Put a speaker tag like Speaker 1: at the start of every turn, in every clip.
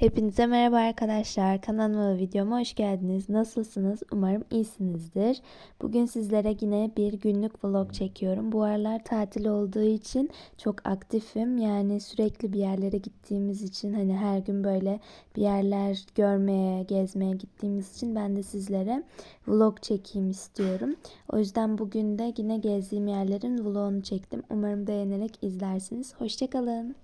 Speaker 1: Hepinize merhaba arkadaşlar. Kanalıma ve videoma hoş geldiniz. Nasılsınız? Umarım iyisinizdir. Bugün sizlere yine bir günlük vlog çekiyorum. Bu aralar tatil olduğu için çok aktifim. Yani sürekli bir yerlere gittiğimiz için hani her gün böyle bir yerler görmeye, gezmeye gittiğimiz için ben de sizlere vlog çekeyim istiyorum. O yüzden bugün de yine gezdiğim yerlerin vlogunu çektim. Umarım beğenerek izlersiniz. Hoşçakalın.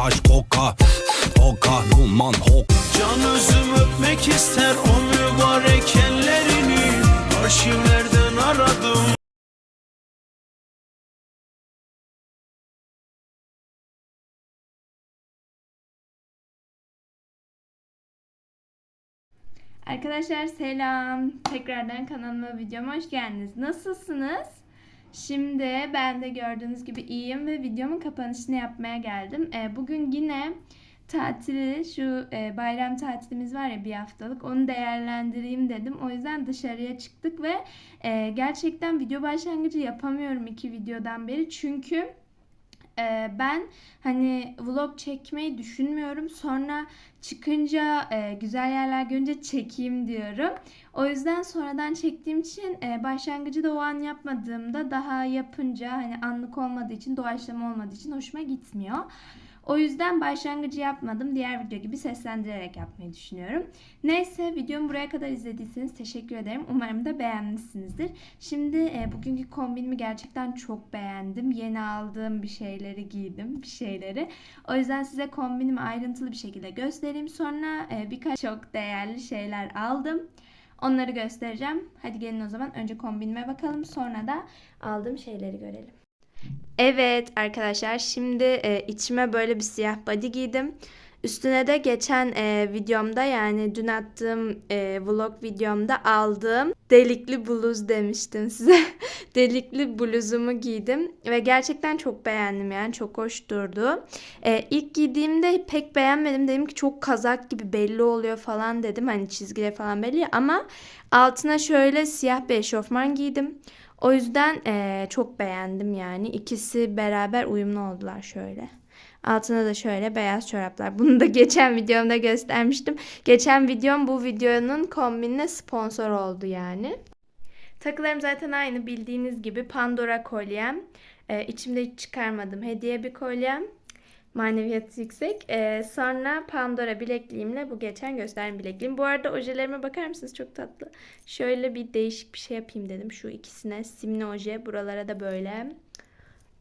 Speaker 2: Haş koka Oka duman hok
Speaker 3: Can özüm öpmek ister o mübarek ellerini Arşivlerden aradım
Speaker 1: Arkadaşlar selam. Tekrardan kanalıma videoma hoş geldiniz. Nasılsınız? Şimdi ben de gördüğünüz gibi iyiyim ve videomun kapanışını yapmaya geldim. Ee, bugün yine tatili, şu e, bayram tatilimiz var ya bir haftalık onu değerlendireyim dedim. O yüzden dışarıya çıktık ve e, gerçekten video başlangıcı yapamıyorum iki videodan beri. Çünkü ben hani vlog çekmeyi düşünmüyorum. Sonra çıkınca güzel yerler görünce çekeyim diyorum. O yüzden sonradan çektiğim için başlangıcı da o an yapmadığımda daha yapınca hani anlık olmadığı için doğaçlama olmadığı için hoşuma gitmiyor. O yüzden başlangıcı yapmadım. Diğer video gibi seslendirerek yapmayı düşünüyorum. Neyse videomu buraya kadar izlediyseniz teşekkür ederim. Umarım da beğenmişsinizdir. Şimdi e, bugünkü kombinimi gerçekten çok beğendim. Yeni aldığım bir şeyleri giydim. Bir şeyleri. O yüzden size kombinimi ayrıntılı bir şekilde göstereyim. Sonra e, birkaç çok değerli şeyler aldım. Onları göstereceğim. Hadi gelin o zaman önce kombinime bakalım. Sonra da aldığım şeyleri görelim. Evet arkadaşlar şimdi e, içime böyle bir siyah body giydim. Üstüne de geçen e, videomda yani dün attığım e, vlog videomda aldığım delikli bluz demiştim size. delikli bluzumu giydim ve gerçekten çok beğendim yani çok hoş durdu. E, ilk giydiğimde pek beğenmedim dedim ki çok kazak gibi belli oluyor falan dedim hani çizgileri falan belli ama altına şöyle siyah bir eşofman giydim. O yüzden eee, çok beğendim yani. İkisi beraber uyumlu oldular şöyle. Altına da şöyle beyaz çoraplar. Bunu da geçen videomda göstermiştim. Geçen videom bu videonun kombinine sponsor oldu yani. Takılarım zaten aynı bildiğiniz gibi Pandora kolyem. Ee, içimde hiç çıkarmadım. Hediye bir kolyem. Maneviyatı yüksek. Ee, sonra Pandora bilekliğimle bu geçen gösterdiğim bilekliğim. Bu arada ojelerime bakar mısınız? Çok tatlı. Şöyle bir değişik bir şey yapayım dedim. Şu ikisine simli oje. Buralara da böyle.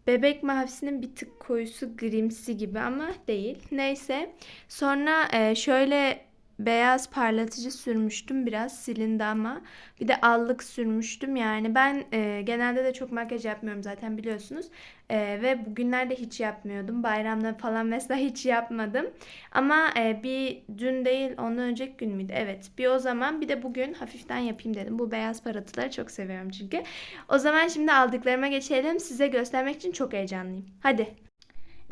Speaker 1: Bebek mavisinin bir tık koyusu grimsi gibi ama değil. Neyse. Sonra e, şöyle beyaz parlatıcı sürmüştüm. Biraz silindi ama. Bir de allık sürmüştüm. Yani ben e, genelde de çok makyaj yapmıyorum zaten biliyorsunuz. E, ve bugünlerde hiç yapmıyordum. Bayramda falan mesela hiç yapmadım. Ama e, bir dün değil ondan önceki gün müydü? Evet. Bir o zaman bir de bugün hafiften yapayım dedim. Bu beyaz parıltıları çok seviyorum çünkü. O zaman şimdi aldıklarıma geçelim. Size göstermek için çok heyecanlıyım. Hadi.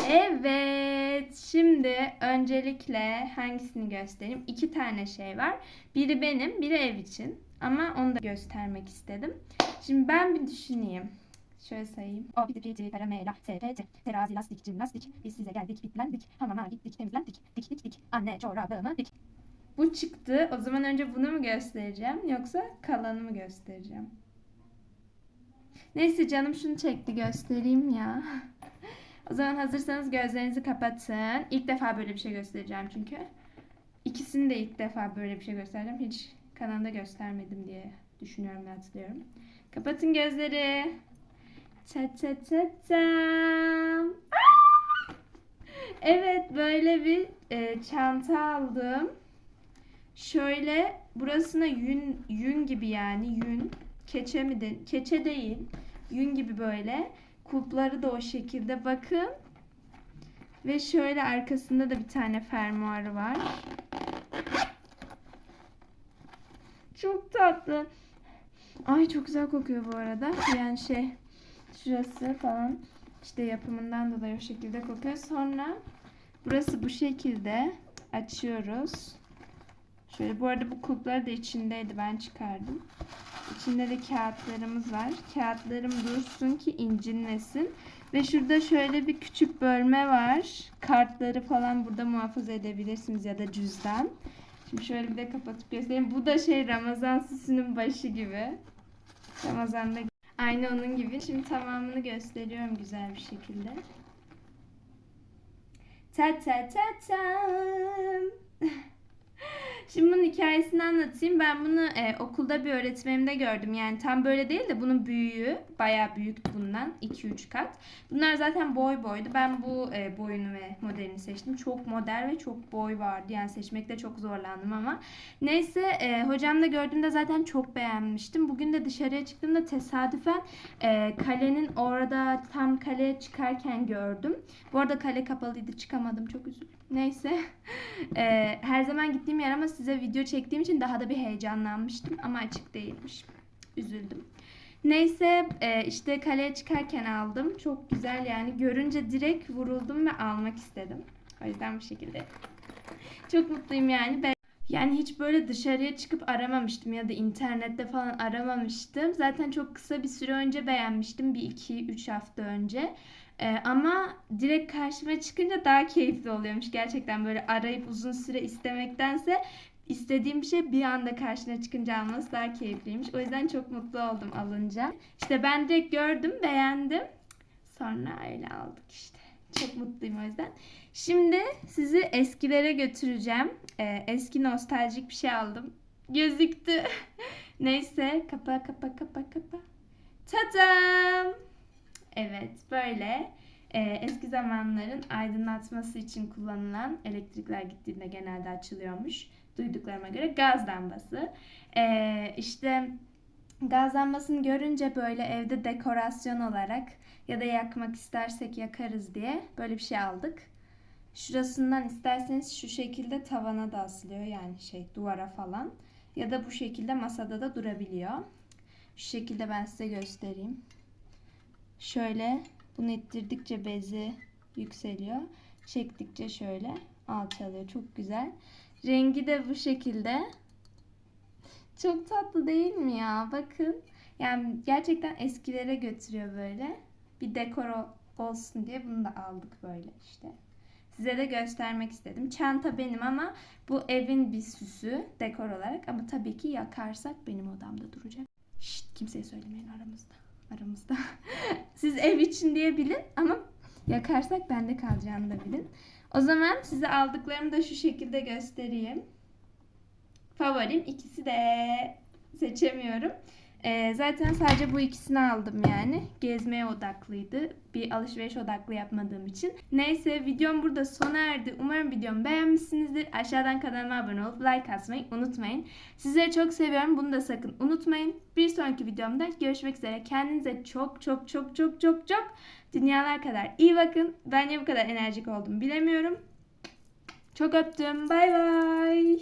Speaker 1: Evet, şimdi öncelikle hangisini göstereyim? İki tane şey var. Biri benim, biri ev için. Ama onu da göstermek istedim. Şimdi ben bir düşüneyim. Şöyle sayayım.
Speaker 4: O piti piti karamela sepeti terazi lastik cimnastik biz size geldik bitlendik hamama gittik temizlendik dik dik dik anne çorabımı dik
Speaker 1: Bu çıktı. O zaman önce bunu mu göstereceğim yoksa kalanı mı göstereceğim? Neyse canım şunu çekti göstereyim ya. O zaman hazırsanız gözlerinizi kapatın. İlk defa böyle bir şey göstereceğim çünkü. İkisini de ilk defa böyle bir şey göstereceğim. Hiç kanalda göstermedim diye düşünüyorum ve hatırlıyorum. Kapatın gözleri. Ta ta ta tam. Evet böyle bir e, çanta aldım. Şöyle burasına yün yün gibi yani yün. Keçe mi de keçe değil. Yün gibi böyle. Kulpları da o şekilde bakın. Ve şöyle arkasında da bir tane fermuarı var. Çok tatlı. Ay çok güzel kokuyor bu arada. Yani şey şurası falan işte yapımından dolayı o şekilde kokuyor. Sonra burası bu şekilde açıyoruz. Şöyle bu arada bu kulpları da içindeydi ben çıkardım. İçinde de kağıtlarımız var. Kağıtlarım dursun ki incinmesin. Ve şurada şöyle bir küçük bölme var. Kartları falan burada muhafaza edebilirsiniz ya da cüzdan. Şimdi şöyle bir de kapatıp göstereyim. Bu da şey Ramazan süsünün başı gibi. Ramazan'da aynı onun gibi. Şimdi tamamını gösteriyorum güzel bir şekilde. Ta ta ta tam. Şimdi bunun hikayesini anlatayım. Ben bunu e, okulda bir öğretmenimde gördüm. Yani tam böyle değil de bunun büyüğü bayağı büyüktü bundan. 2-3 kat. Bunlar zaten boy boydu. Ben bu e, boyunu ve modelini seçtim. Çok model ve çok boy vardı. Yani seçmekte çok zorlandım ama. Neyse e, hocam da gördüğümde zaten çok beğenmiştim. Bugün de dışarıya çıktığımda tesadüfen e, kalenin orada tam kaleye çıkarken gördüm. Bu arada kale kapalıydı. Çıkamadım. Çok üzüldüm. Neyse. Ee, her zaman gittiğim yer ama size video çektiğim için daha da bir heyecanlanmıştım ama açık değilmiş. Üzüldüm. Neyse e, işte kaleye çıkarken aldım. Çok güzel yani görünce direkt vuruldum ve almak istedim. O yüzden bu şekilde. Çok mutluyum yani. Ben yani hiç böyle dışarıya çıkıp aramamıştım ya da internette falan aramamıştım. Zaten çok kısa bir süre önce beğenmiştim. Bir iki üç hafta önce. Ee, ama direkt karşıma çıkınca daha keyifli oluyormuş. Gerçekten böyle arayıp uzun süre istemektense istediğim bir şey bir anda karşına çıkınca alması daha keyifliymiş. O yüzden çok mutlu oldum alınca. İşte ben direkt gördüm, beğendim. Sonra öyle aldık işte. Çok mutluyum o yüzden. Şimdi sizi eskilere götüreceğim. Ee, eski nostaljik bir şey aldım. Gözüktü. Neyse kapa kapa kapa kapa. Tadam! Evet böyle e, eski zamanların aydınlatması için kullanılan elektrikler gittiğinde genelde açılıyormuş. Duyduklarıma göre gaz lambası. E, işte gaz lambasını görünce böyle evde dekorasyon olarak ya da yakmak istersek yakarız diye böyle bir şey aldık. Şurasından isterseniz şu şekilde tavana da asılıyor yani şey duvara falan. Ya da bu şekilde masada da durabiliyor. Şu şekilde ben size göstereyim. Şöyle bunu ittirdikçe bezi yükseliyor. Çektikçe şöyle alçalıyor. Çok güzel. Rengi de bu şekilde. Çok tatlı değil mi ya? Bakın. Yani gerçekten eskilere götürüyor böyle. Bir dekor ol- olsun diye bunu da aldık böyle işte. Size de göstermek istedim. Çanta benim ama bu evin bir süsü dekor olarak. Ama tabii ki yakarsak benim odamda duracak. Şşt kimseye söylemeyin aramızda. Aramızda. Siz ev için diye bilin ama yakarsak bende kalacağını da bilin. O zaman size aldıklarımı da şu şekilde göstereyim. Favorim ikisi de seçemiyorum. Ee, zaten sadece bu ikisini aldım yani. Gezmeye odaklıydı. Bir alışveriş odaklı yapmadığım için. Neyse videom burada sona erdi. Umarım videomu beğenmişsinizdir. Aşağıdan kanalıma abone olup like atmayı unutmayın. Sizleri çok seviyorum. Bunu da sakın unutmayın. Bir sonraki videomda görüşmek üzere. Kendinize çok çok çok çok çok çok dünyalar kadar iyi bakın. Ben niye bu kadar enerjik oldum bilemiyorum. Çok öptüm. Bay bay.